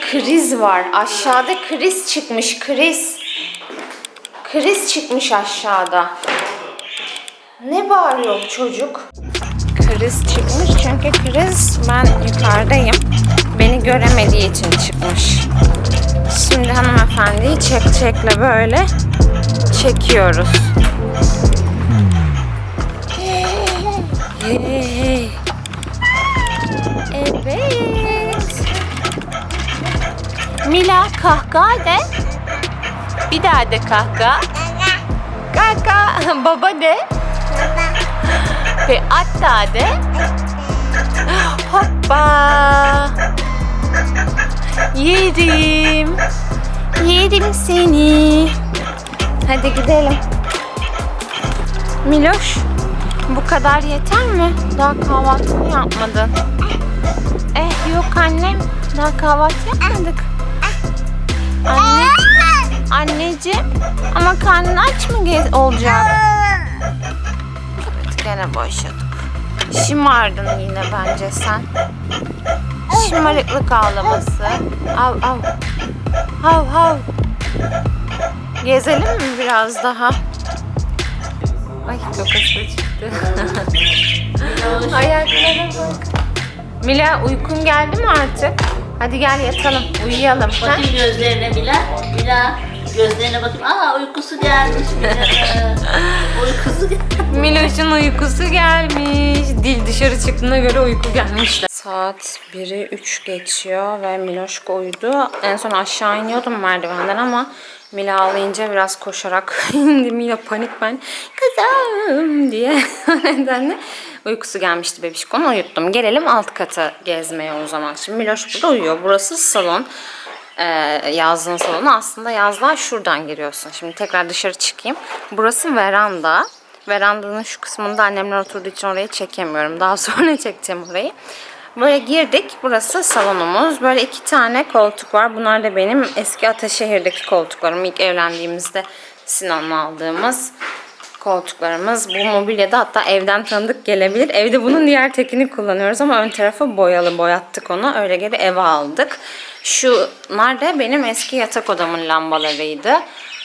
Kriz var. Aşağıda kriz çıkmış. Kriz. Kriz çıkmış aşağıda. Ne bağırıyor bu çocuk? Kriz çıkmış çünkü kriz ben yukarıdayım. Beni göremediği için çıkmış. Şimdi hanımefendiyi çek çekle böyle çekiyoruz. Hey Mila kahkaha de. Bir daha de kahkaha. Kaka. Baba de. Ve hatta de. Hoppa. Yerim. Yerim seni. Hadi gidelim. Miloş, bu kadar yeter mi? Daha kahvaltını yapmadın. Eh yok annem, daha kahvaltı yapmadık. Anne, anneciğim, ama karnın aç mı olacak? Evet, gene başladık. Şımardın yine bence sen. Şımarıklık ağlaması. Av av. Hav hav. Gezelim mi biraz daha? Ay kafası çıktı. Ayaklara bak. Mila uykun geldi mi artık? Hadi gel yatalım, uyuyalım. ha? Bakayım gözlerine Mila. Mila gözlerine bakayım. Aa uykusu gelmiş Mila'nın. uykusu gelmiş. Miloş'un uykusu gelmiş. Dil dışarı çıktığına göre uyku gelmiş. Saat 1'i 3 geçiyor ve Miloşko uyudu. En son aşağı iniyordum merdivenden ama Mila ağlayınca biraz koşarak indi. Mila panik ben kızım diye o nedenle uykusu gelmişti bebişkonu uyuttum. Gelelim alt kata gezmeye o zaman. Şimdi Miloş burada uyuyor. Burası salon. Ee, yazlığın salonu. Aslında yazlığa şuradan giriyorsun. Şimdi tekrar dışarı çıkayım. Burası veranda. Verandanın şu kısmında annemler oturduğu için orayı çekemiyorum. Daha sonra çekeceğim orayı. Böyle girdik. Burası salonumuz. Böyle iki tane koltuk var. Bunlar da benim eski Ataşehir'deki koltuklarım. İlk evlendiğimizde Sinan'la aldığımız koltuklarımız. Bu mobilyada hatta evden tanıdık gelebilir. Evde bunun diğer tekini kullanıyoruz ama ön tarafı boyalı. Boyattık onu. Öyle geri eve aldık. Şunlar da benim eski yatak odamın lambalarıydı.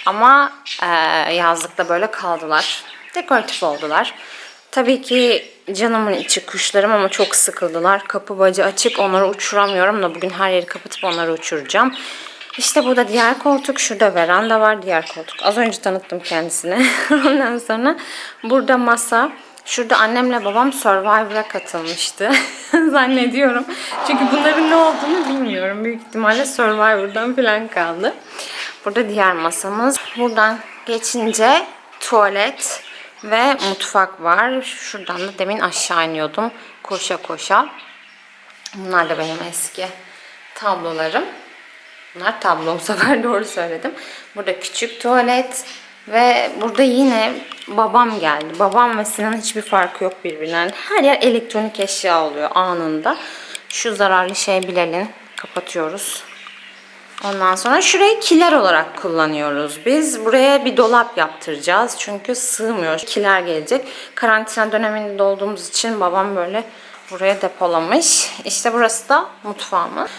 Ama e, yazlıkta böyle kaldılar. Dekoratif oldular. Tabii ki canımın içi kuşlarım ama çok sıkıldılar. Kapı bacı açık onları uçuramıyorum da bugün her yeri kapatıp onları uçuracağım. İşte burada diğer koltuk, şurada veranda var diğer koltuk. Az önce tanıttım kendisine. Ondan sonra burada masa. Şurada annemle babam Survivor'a katılmıştı. Zannediyorum. Çünkü bunların ne olduğunu bilmiyorum. Büyük ihtimalle Survivor'dan falan kaldı. Burada diğer masamız. Buradan geçince tuvalet ve mutfak var. Şuradan da demin aşağı iniyordum. Koşa koşa. Bunlar da benim eski tablolarım. Bunlar tablo bu sefer doğru söyledim. Burada küçük tuvalet ve burada yine babam geldi. Babam ve Sinan hiçbir farkı yok birbirinden. Her yer elektronik eşya oluyor anında. Şu zararlı şey bilelim. Kapatıyoruz. Ondan sonra şurayı kiler olarak kullanıyoruz. Biz buraya bir dolap yaptıracağız. Çünkü sığmıyor. Kiler gelecek. Karantina döneminde olduğumuz için babam böyle buraya depolamış. İşte burası da mutfağımız.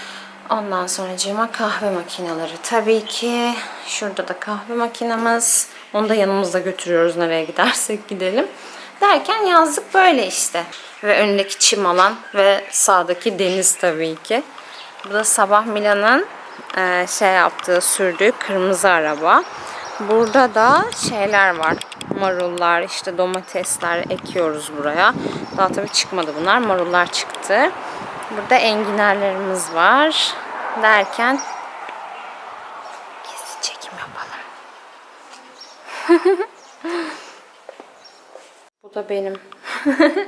Ondan sonra cima kahve makineleri. Tabii ki şurada da kahve makinemiz. Onu da yanımızda götürüyoruz nereye gidersek gidelim. Derken yazlık böyle işte. Ve önündeki çim alan ve sağdaki deniz tabii ki. Bu da sabah Milan'ın e, şey yaptığı, sürdüğü kırmızı araba. Burada da şeyler var. Marullar, işte domatesler ekiyoruz buraya. Daha tabii çıkmadı bunlar. Marullar çıktı. Burada enginarlarımız var. Derken gizli çekim yapalım. Bu da benim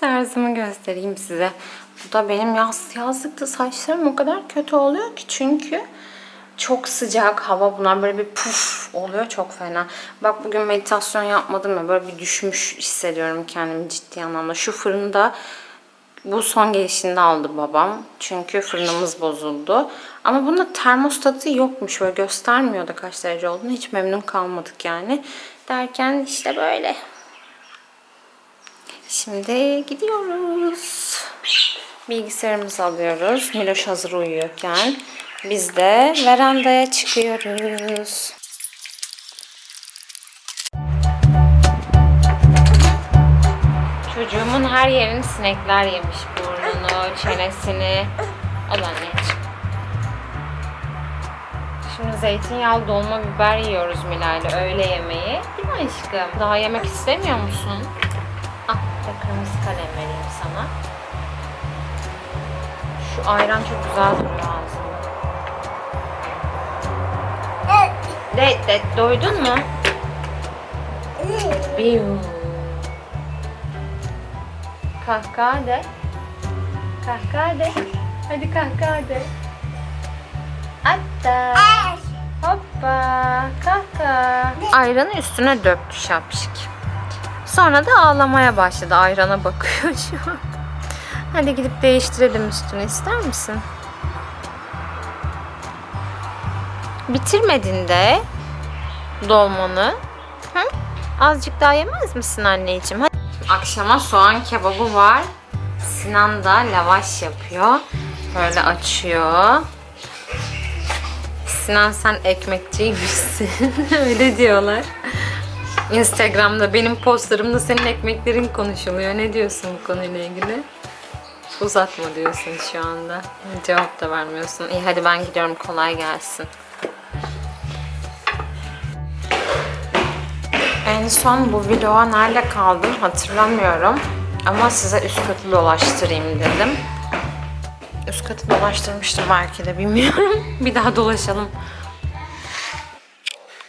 tarzımı göstereyim size. Bu da benim yaz yazlıkta saçlarım o kadar kötü oluyor ki çünkü çok sıcak hava bunlar böyle bir puf oluyor çok fena. Bak bugün meditasyon yapmadım ya böyle bir düşmüş hissediyorum kendimi ciddi anlamda. Şu fırında bu son gelişinde aldı babam. Çünkü fırınımız bozuldu. Ama bunda termostatı yokmuş. Böyle göstermiyordu kaç derece olduğunu. Hiç memnun kalmadık yani. Derken işte böyle. Şimdi gidiyoruz. Bilgisayarımızı alıyoruz. Miloş hazır uyuyorken. Biz de verandaya çıkıyoruz. Çocuğumun her yerini sinekler yemiş. Burnunu, çenesini. Al anneciğim. Şimdi zeytinyağlı dolma biber yiyoruz Milay'la öğle yemeği. Değil mi aşkım? Daha yemek istemiyor musun? Ah, bir kırmızı kalem vereyim sana. Şu ayran çok güzel duruyor ağzında. De, de, doydun mu? Biu. Kahkaha de. Kahkaha de. Hadi kahkaha de. Hatta. Hoppa. Kahkaha. Ayranı üstüne döktü şapşik. Sonra da ağlamaya başladı. Ayrana bakıyor şu an. Hadi gidip değiştirelim üstünü ister misin? Bitirmedin de dolmanı. Hı? Azıcık daha yemez misin anneciğim? Hadi. Akşama soğan kebabı var. Sinan da lavaş yapıyor. Böyle açıyor. Sinan sen ekmekçiymişsin. Öyle diyorlar. Instagram'da benim postlarımda senin ekmeklerin konuşuluyor. Ne diyorsun bu konuyla ilgili? Uzatma diyorsun şu anda. Cevap da vermiyorsun. İyi hadi ben gidiyorum kolay gelsin. En son bu vloga nerede kaldım hatırlamıyorum. Ama size üst katı dolaştırayım dedim. Üst katı dolaştırmıştım belki de bilmiyorum. Bir daha dolaşalım.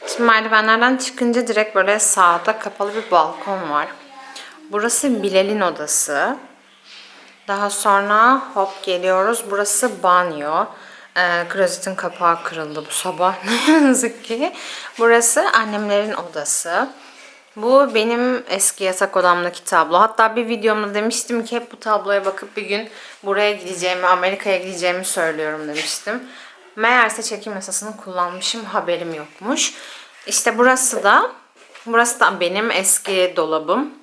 Şimdi merdivenlerden çıkınca direkt böyle sağda kapalı bir balkon var. Burası Bilal'in odası. Daha sonra hop geliyoruz. Burası banyo. Ee, klozetin kapağı kırıldı bu sabah ne yazık ki. Burası annemlerin odası. Bu benim eski yatak odamdaki tablo. Hatta bir videomda demiştim ki hep bu tabloya bakıp bir gün buraya gideceğimi, Amerika'ya gideceğimi söylüyorum demiştim. Meğerse çekim yasasını kullanmışım, haberim yokmuş. İşte burası da, burası da benim eski dolabım.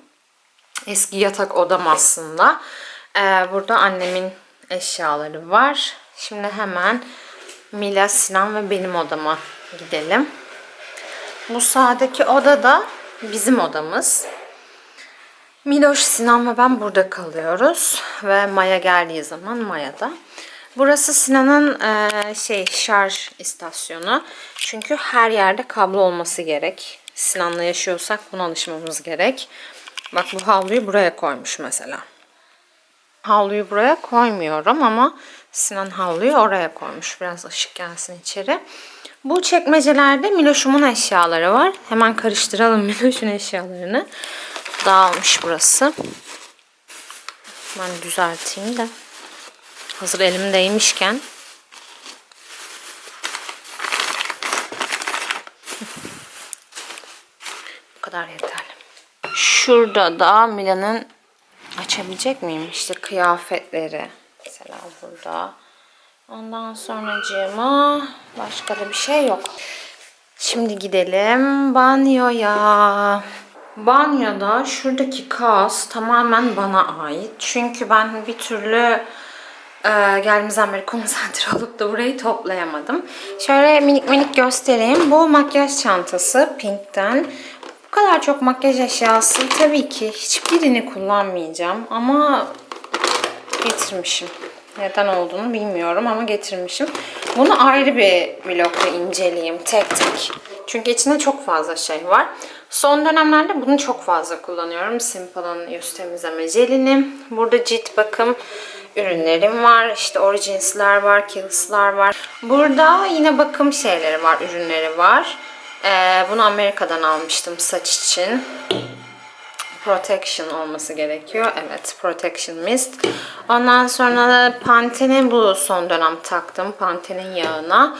Eski yatak odam aslında. Ee, burada annemin eşyaları var. Şimdi hemen Mila, Sinan ve benim odama gidelim. Bu sağdaki oda da bizim odamız. Miloş, Sinan ve ben burada kalıyoruz. Ve Maya geldiği zaman Maya da. Burası Sinan'ın eee, şey şarj istasyonu. Çünkü her yerde kablo olması gerek. Sinan'la yaşıyorsak buna alışmamız gerek. Bak bu havluyu buraya koymuş mesela. Havluyu buraya koymuyorum ama Sinan havluyu oraya koymuş. Biraz ışık gelsin içeri. Bu çekmecelerde Miloş'umun eşyaları var. Hemen karıştıralım Miloş'un eşyalarını. Dağılmış burası. Ben düzelteyim de. Hazır elimdeymişken. Bu kadar yeterli. Şurada da Mila'nın açabilecek miyim? İşte kıyafetleri. Mesela burada. Ondan sonracığıma başka da bir şey yok. Şimdi gidelim banyoya. Banyoda şuradaki kaos tamamen bana ait. Çünkü ben bir türlü e, geldiğimizden beri konsantre olup da burayı toplayamadım. Şöyle minik minik göstereyim. Bu makyaj çantası Pink'ten. Bu kadar çok makyaj eşyası tabii ki hiçbirini kullanmayacağım ama getirmişim. Neden olduğunu bilmiyorum ama getirmişim. Bunu ayrı bir vlogda inceleyeyim tek tek. Çünkü içinde çok fazla şey var. Son dönemlerde bunu çok fazla kullanıyorum. Simple'ın yüz temizleme jelini. Burada cilt bakım ürünlerim var. İşte Origins'ler var, Kiehl's'lar var. Burada yine bakım şeyleri var, ürünleri var. Ee, bunu Amerika'dan almıştım saç için. Protection olması gerekiyor. Evet, Protection Mist. Ondan sonra da Pantene'in bu son dönem taktım. Pantene'in yağına.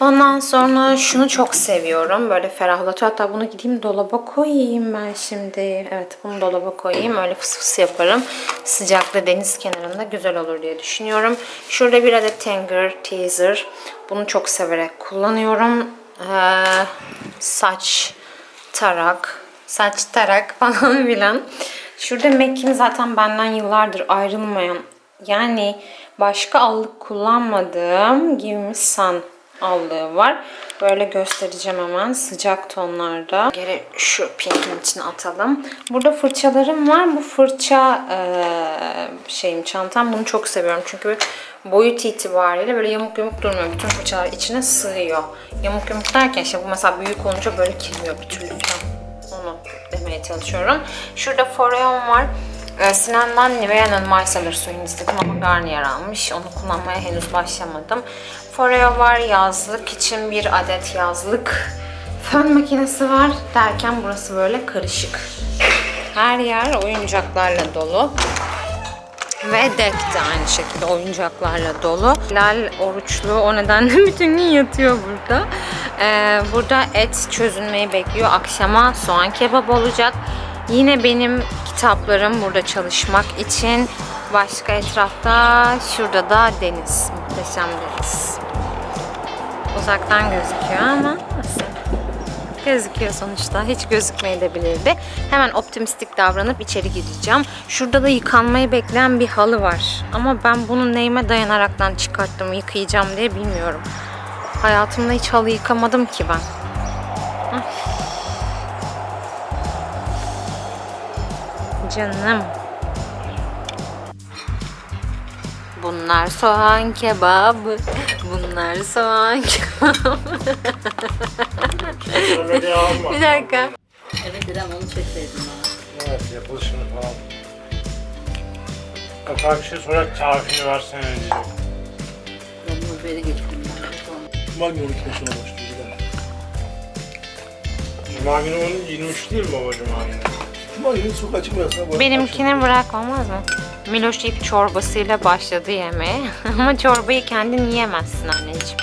Ondan sonra şunu çok seviyorum. Böyle ferahlatıyor. Hatta bunu gideyim dolaba koyayım ben şimdi. Evet, bunu dolaba koyayım. Öyle fıs fıs yaparım. Sıcakta deniz kenarında güzel olur diye düşünüyorum. Şurada bir adet Tanger Teaser. Bunu çok severek kullanıyorum. Ee, saç tarak, saç tarak falan filan. Şurada Mac'in zaten benden yıllardır ayrılmayan yani Başka allık kullanmadığım Give Me Sun allığı var. Böyle göstereceğim hemen sıcak tonlarda. Geri şu pinkin içine atalım. Burada fırçalarım var. Bu fırça eee, şeyim çantam. Bunu çok seviyorum. Çünkü boyut itibariyle böyle yamuk yamuk durmuyor. Bütün fırçalar içine sığıyor. Yamuk yamuk derken işte bu mesela büyük olunca böyle kirmiyor bir türlü falan. Onu demeye çalışıyorum. Şurada Foreon var. Ee, Sinan'dan Nivea'nın micellar suyunu istedim ama Garnier almış. Onu kullanmaya henüz başlamadım. Foreo var. Yazlık için bir adet yazlık fön makinesi var. Derken burası böyle karışık. Her yer oyuncaklarla dolu. Ve deck de aynı şekilde oyuncaklarla dolu. Lal oruçlu o nedenle bütün gün yatıyor burada. Ee, burada et çözülmeyi bekliyor. Akşama soğan kebap olacak. Yine benim kitaplarım burada çalışmak için. Başka etrafta şurada da deniz. Muhteşem deniz. Uzaktan gözüküyor ama nasıl? Gözüküyor sonuçta. Hiç gözükmeyebilirdi. Hemen optimistik davranıp içeri gireceğim. Şurada da yıkanmayı bekleyen bir halı var. Ama ben bunu neyime dayanaraktan çıkarttım yıkayacağım diye bilmiyorum. Hayatımda hiç halı yıkamadım ki ben. Ay. Canım. Bunlar soğan kebabı. Bunlar soğan kebabı. Bir dakika. Evet İrem onu çekseydin bana. Evet yapılışını falan. Kapağı bir şey sorar tarifini versene diyecek. Ben bunu böyle getirdim ben. Cuma günü 12'de sonra başlıyor. Cuma günü onun 23 değil mi baba Cuma günü? Cuma günü sokağa. Benimkini bırak olmaz mı? Miloş ilk çorbasıyla başladı yemeğe. Ama çorbayı kendin yiyemezsin anneciğim.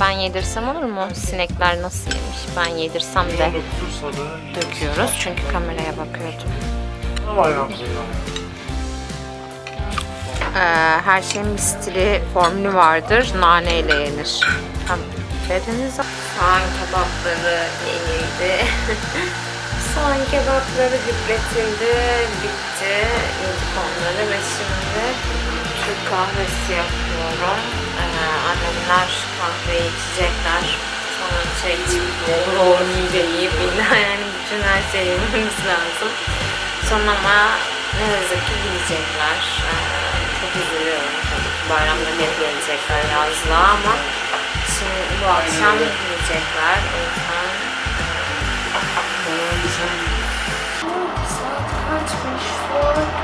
Ben yedirsem olur mu? Sinekler nasıl yemiş? Ben yedirsem de 19'u salı. döküyoruz. Çünkü kameraya bakıyordum. Ama. Ee, her şeyin bir stili, formülü vardır. Nane ile yenir. Hem dediniz Soğan kebapları yenildi. Soğan kebapları üretildi, bitti. Yedik onları ve şimdi Türk kahvesi yapıyorum. Ee, annemler kahveyi içecekler. Sonra çay içip olur olur mide yiyip yani bütün her şeyi yememiz lazım. Sonra ama ne yazık ki gidecekler. Ee, çok üzülüyorum tabii ki bayramda hep gelecekler yazlığa ama şimdi bu akşam gidecekler. O Kaçmış? Saat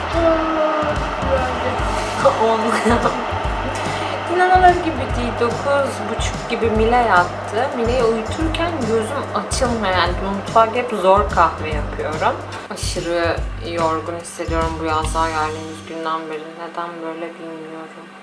İnanılır gibi değil. Dokuz buçuk gibi Mile yattı. Mile'yi uyuturken gözüm açılmıyor. Yani mutfağa hep zor kahve yapıyorum. Aşırı yorgun hissediyorum bu yazlığa geldiğimiz günden beri. Neden böyle bilmiyorum.